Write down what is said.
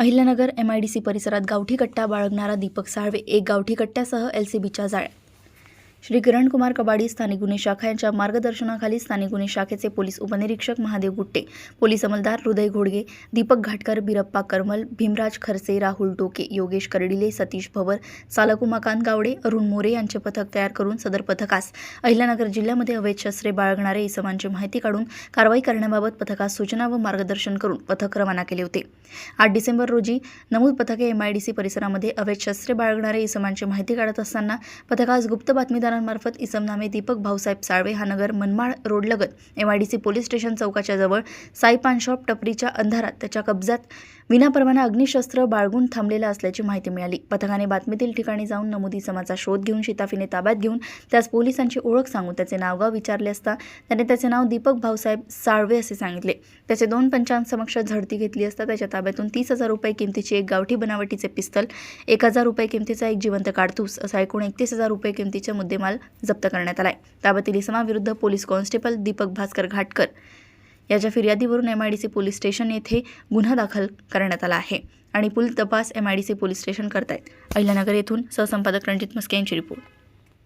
Ahilyanagar M I D C परिसरात गावठी कट्टा बाळगणारा दीपक साळवे एक गावठी कट्ट्यासह एल सी बीच्या जाळ्यात श्री किरणकुमार कबाडी स्थानिक गुन्हे शाखा यांच्या मार्गदर्शनाखाली स्थानिक गुन्हे शाखेचे पोलीस उपनिरीक्षक महादेव गुट्टे पोलीस अंमलदार हृदय घोडगे दीपक घाटकर बिरप्पा करमल भीमराज खरसे राहुल टोके योगेश करडिले सतीश भवर चालक उमाकांत गावडे अरुण मोरे यांचे पथक तयार करून सदर पथकास अहिल्यानगर जिल्ह्यामध्ये अवैध शस्त्रे बाळगणारे इसमांची माहिती काढून कारवाई करण्याबाबत पथकास सूचना व मार्गदर्शन करून पथक रवाना केले होते. आठ डिसेंबर रोजी नमूद पथके एमआयडीसी परिसरामध्ये अवैध शस्त्रे बाळगणारे इसमांची माहिती काढत असताना पथकास गुप्त बातमीदार बातमीदारांमार्फत इसमनामे दीपक भाऊसाहेब साळवे हा नगर मनमाड रोडलगत एमआयडीसी पोलीस स्टेशन चौकाच्या जवळ साई पानशॉप टपरीच्या अंधारात त्याच्या कब्जात विनापरवाना अग्निशस्त्र बाळगून थांबलेला असल्याची माहिती मिळाली. पथकाने बातमीतील ठिकाणी जाऊन नमुदी समाचा शोध घेऊन शिताफीने ताब्यात घेऊन त्यास पोलिसांची ओळख सांगून त्याचे नावगाव विचारले असता त्याने त्याचे नाव दीपक भाऊसाहेब साळवे असे सांगितले. त्याचे दोन पंचांसमक्ष झडती घेतली असता त्याच्या ताब्यातून तीस हजार रुपये किमतीची एक गावठी बनावटीचे पिस्तल एक हजार रुपये किमतीचा एक जिवंत काडतूस असा एकूण एकतीस हजार रुपये किमतीचे माल जप्त करण्यात आलाय. ताब्यातील इसमाविरुद्ध पोलीस कॉन्स्टेबल दीपक भास्कर घाटकर याच्या फिर्यादीवरून एमआयडीसी पोलीस स्टेशन येथे गुन्हा दाखल करण्यात आला आहे आणि पुल तपास एमआयडीसी पोलीस स्टेशन करतायत. अहिल्यानगर येथून सहसंपादक रणजित मस्के यांची रिपोर्ट.